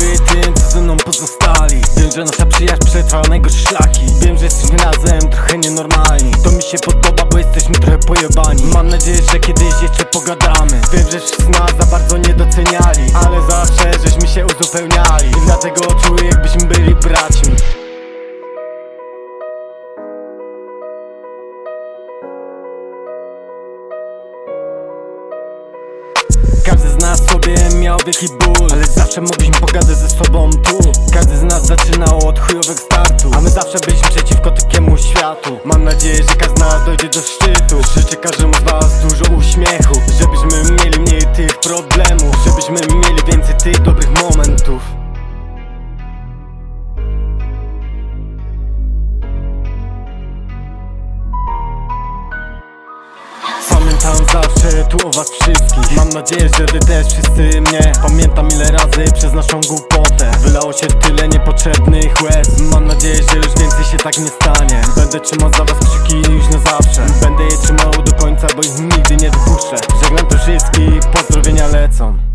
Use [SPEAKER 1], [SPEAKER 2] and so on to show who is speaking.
[SPEAKER 1] dziękuję tym, co ze mną pozostali. Wiem, że nasza przyjaźń przetrwa najgorsze szlaki. Wiem, że jesteśmy razem trochę nienormalni. To mi się podoba, bo jesteśmy trochę pojebani. Mam nadzieję, że kiedyś jeszcze pogadamy. Wiem, że wszyscy nas za bardzo nie doceniali Ale zawsze żeśmy się uzupełniali. I dlatego czuję, jakbyśmy byli braćmi. Każdy z nas sobie miał wielki ból Ale zawsze mogliśmy pogadać ze sobą tu. Każdy z nas zaczynał od chujowego startu. A my zawsze byliśmy przeciwko takiemu światu. Mam nadzieję, że każdy z nas dojdzie do szczytu. Życzę każdemu z was dużo uśmiechu Żebyśmy mieli mniej tych problemów Żebyśmy mieli więcej tych dobrych momentów Pamiętam zawsze tu o was wszystkich. Mam nadzieję, że ty też wszyscy mnie Pamiętam ile razy przez naszą głupotę. Wylało się tyle niepotrzebnych łez. Mam nadzieję, że już więcej się tak nie stanie. Będę trzymał za was kciuki już na zawsze. Będę je trzymał do końca, bo ich nigdy nie wypuszczę. Żegnam tu wszystkich, pozdrowienia lecą.